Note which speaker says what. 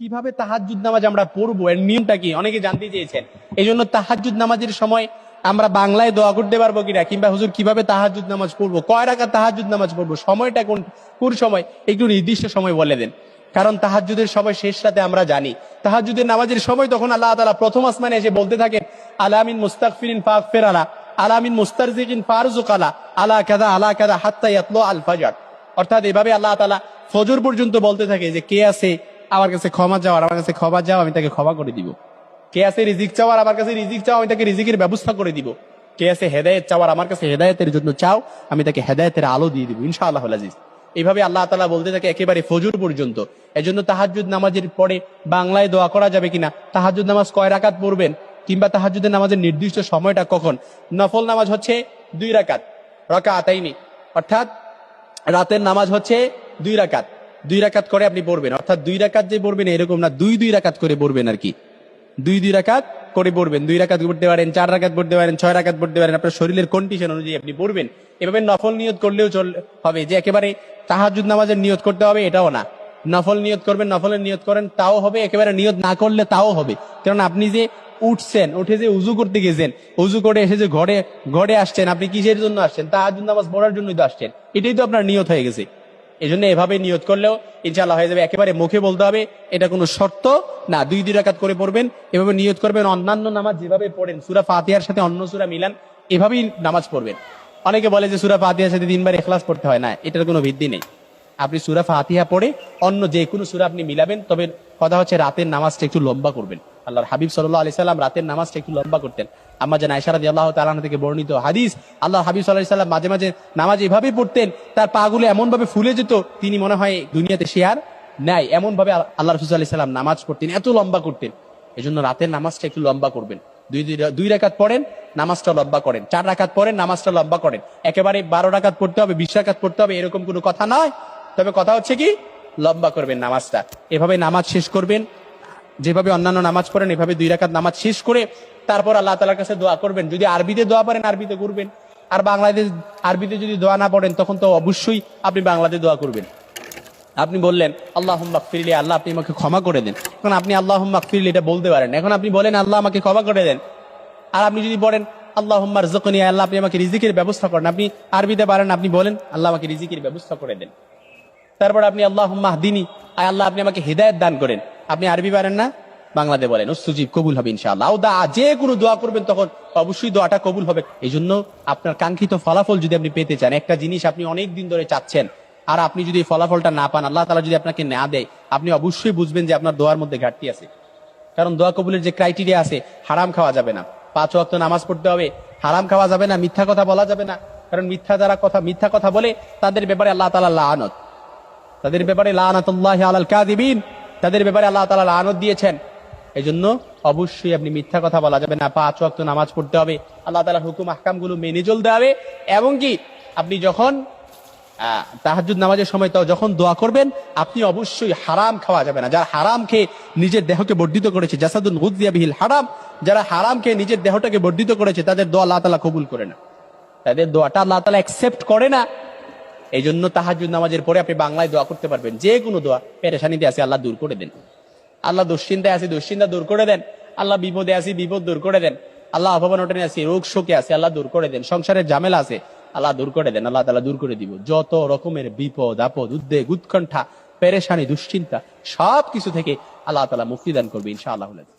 Speaker 1: কীভাবে তাহাজুদ নামাজ আমরা পড়ব? এর নিয়মটা কি? অনেকে জানতে চেয়েছেন। এই জন্য তাহাজুদ নামাজের সময় আমরা বাংলায় দোয়া করতে পারব কিনা? কিংবা হুজুর, কীভাবে তাহাজুদ নামাজ পড়ব? কয় রাখা তাহাজুদ নামাজ পড়ব? সময়টা কোন কোন সময়? একটু নির্দিষ্ট সময় বলে দেন। কারণ তাহাজুদের সময় শেষ রাতে আমরা জানি। তাহাজুদের নামাজের সময় তখন আল্লাহ তালা প্রথম আসমানে এসে বলতে থাকেন, আলামিন মুস্তাকফিরিন ফাক ফেরালা, আলামিন মুস্তারজিকিন ফারজুক আলা আলা কাদা আলা কাদা হাত্তা ইয়াতলো আল ফাজার। অর্থাৎ এভাবে আল্লাহ তালা ফজর পর্যন্ত বলতে থাকে যে কে আছে আমার কাছে ক্ষমা চাওয়ার আমার কাছে ক্ষমা চাও, আমি তাকে ক্ষমা করে দিব। কে আছে রিজিক চাওয়ার আমার কাছে রিজিক চাও, আমি তাকে রিজিকের ব্যবস্থা করে দিব। কে আছে হেদায়েত চাওয়ার আমার কাছে হেদায়েতের জন্য চাও, আমি তাকে হেদায়েতের আলো দিয়ে দিব ইনশাআল্লাহ আজিজ। এইভাবে আল্লাহ তালা বলতে থাকে একেবারে ফজুর পর্যন্ত। এজন্য তাহাজুদ নামাজের পরে বাংলায় দোয়া করা যাবে কিনা তাহাজুদ নামাজ কয় রাকাত পড়বেন, কিংবা তাহাজুদের নামাজের নির্দিষ্ট সময়টা কখন? নফল নামাজ হচ্ছে দুই রাকাত রকা আতাইনি অর্থাৎ রাতের নামাজ হচ্ছে দুই রাকাত। দুই রাকাত করে আপনি পড়বেন। অর্থাৎ দুই রাকাত যে পড়বেন এরকম না, দুই দুই রাকাত করে পড়বেন আর কি। দুই দুই রাকাত করে পড়বেন। দুই রাকাত পড়তে পারেন, চার রাকাত পড়তে পারেন, ছয় রাকাত পড়তে পারেন। আপনার শরীরের কন্ডিশন অনুযায়ী আপনি পড়বেন। এভাবে নফল নিয়ত করলেও চল হবে যে একেবারে তাহাজুদ নামাজের নিয়ত করতে হবে এটাও না। নফল নিয়ত করবেন, নফলের নিয়ত করেন, তাও হবে। একেবারে নিয়ত না করলে তাও হবে। কারণ আপনি যে উঠছেন, উঠে যে উজু করতে গেছেন, উজু করে এসে যে ঘরে ঘরে আসছেন, আপনি কিসের জন্য আসছেন? তাহাজুদ নামাজ পড়ার জন্যই তো আসছেন। এটাই তো আপনার নিয়ত হয়ে গেছে। এই জন্য এভাবে নিয়ত করলেও ইনশাল্লাহ হয়ে যাবে। একেবারে মুখে বলতে হবে, এটা কোনো শর্ত না, দুই দুই রাকাত করে পড়বেন, এভাবে নিয়ত করবেন, অন্যান্য নামাজ যেভাবে পড়েন, সুরা ফাতিহার সাথে অন্য সুরা মিলান, এভাবেই নামাজ পড়বেন। অনেকে বলে যে সুরা ফাতিহার সাথে তিনবার এখলাস পড়তে হয়, না, এটার কোনো ভিত্তি নেই। আপনি সুরা ফাতিহা পড়ে অন্য যে কোনো সুরা আপনি মিলাবেন, তবে কথা হচ্ছে রাতের নামাজটা একটু লম্বা করবেন। আল্লাহর হাবিব সাল্লাহ আলি সাল্লাম রাতের নামাজটা একটু লম্বা করতেন। আম্মা যেন আয়সারাদ আল্লাহ তালান থেকে বর্ণিত হাদিস আল্লাহ হাবিব সাল্লাহ সাল্লাম মাঝে মাঝে নামাজ এভাবেই পড়তেন, তার পাগুলো এমন ভাবে ফুলে যেত, তিনি মনে হয় দুনিয়াতে শেয়ার নেয় এমন ভাবে আল্লাহ রসুল আলি সাল্লাম নামাজ পড়তেন, এত লম্বা করতেন। এই জন্য রাতের নামাজটা একটু লম্বা করবেন। দুই দুই দুই রাকাত পড়েন, নামাজটা লম্বা করেন। চার রাকাত পড়েন, নামাজটা লম্বা করেন। একেবারে বারো রাকাত পড়তে হবে, বিশ রাকাত পড়তে হবে, এরকম কোনো কথা নয়। তবে কথা হচ্ছে কি? লম্বা করবেন নামাজটা। এভাবে নামাজ শেষ করবেন। যেভাবে অন্যান্য নামাজ পড়েন, এভাবে দুই রাকাত নামাজ শেষ করে তারপর আল্লাহ তালার কাছে দোয়া করবেন। যদি আরবিতে দোয়া পারেন আরবিতে করবেন আর বাংলাদেশ, আরবিতে যদি দোয়া না পড়েন, তখন তো অবশ্যই আপনি বাংলাতে দোয়া করবেন। আপনি বললেন আল্লাহ ফিরলি আল্লাহ আপনি আমাকে ক্ষমা করে দেন। এখন আপনি আল্লাহ ফিরলি এটা বলতে পারেন। এখন আপনি বলেন, আল্লাহ আমাকে ক্ষমা করে দেন। আর আপনি যদি বলেন আল্লাহ হুম্মার জকনি আল্লাহ আপনি আমাকে রিজিকের ব্যবস্থা করেন। আপনি আরবিতে পারেন, আপনি বলেন, আল্লাহ আমাকে রিজিকের ব্যবস্থা করে দেন। তারপর আপনি আল্লাহ মাহদিনী আয় আল্লাহ, আপনি আমাকে হৃদায়ত দান করেন। আপনি আরবি পারেন না, বাংলাতে বলেন। সুজিব কবুল হবে ইনশাআল্লাহ। দা, যে কোনো দোয়া করবেন তখন অবশ্যই দোয়াটা কবুল হবে। এই জন্য আপনার কাঙ্ক্ষিত ফলাফল যদি আপনি পেতে চান, একটা জিনিস আপনি অনেক দিন ধরে চাচ্ছেন, আর আপনি যদি ফলাফলটা না পান, আল্লাহ তালা যদি আপনাকে না দেয়, আপনি অবশ্যই বুঝবেন যে আপনার দোয়ার মধ্যে ঘাটতি আছে। কারণ দোয়া কবুলের যে ক্রাইটেরিয়া আছে, হারাম খাওয়া যাবে না। পাঁচ ওয়াক্ত নামাজ পড়তে হবে, হারাম খাওয়া যাবে না, মিথ্যা কথা বলা যাবে না। কারণ মিথ্যা যারা কথা, মিথ্যা কথা বলে, তাদের ব্যাপারে আল্লাহ তালা লানত। তাদের ব্যাপারে লানাতুল্লাহ আলাল কাদিবিন তাদের ব্যাপারে আল্লাহ তালা লানত দিয়েছেন। এই জন্য অবশ্যই আপনি মিথ্যা কথা বলা যাবে না, পাঁচ ওয়াক্ত নামাজ পড়তে হবে। আল্লাহ তালার হুকুম আহকামগুলো মেনে চলতে হবে। এবং কি, আপনি যখন তাহাজুদ নামাজের সময় তো যখন দোয়া করবেন, আপনি অবশ্যই হারাম খাওয়া যাবে না। যারা হারাম খেয়ে নিজের দেহকে বর্ধিত করেছে জাসাদুল হুদিয়া বিহিল হারাম, যারা হারাম খেয়ে নিজের দেহটাকে বর্ধিত করেছে, তাদের দোয়া আল্লাহ তালা কবুল করে না তাদের দোয়াটা আল্লাহ তালা অ্যাকসেপ্ট করে না। এই জন্য তাহাজুদ নামাজের পরে আপনি বাংলায় দোয়া করতে পারবেন। যে কোনো দোয়া পেরেশানিতে আছে, আল্লাহ দূর করে দেন। আল্লাহ দুশ্চিন্তায় আছে, দুশ্চিন্তা দূর করে দেন। আল্লাহ বিপদে আছে, বিপদ দূর করে দেন। আল্লাহ অভাবন ওটানে আছে, রোগ শোকে আছে, আল্লাহ দূর করে দেন। সংসারের ঝামেলা আছে, আল্লাহ দূর করে দেন। আল্লাহ তালা দূর করে দিব। যত রকমের বিপদ, আপদ, উদ্বেগ, উৎকণ্ঠা, পেরেশানি, দুশ্চিন্তা সব কিছু থেকে আল্লাহ তালা মুক্তি দান করবে ইনশাআল্লাহ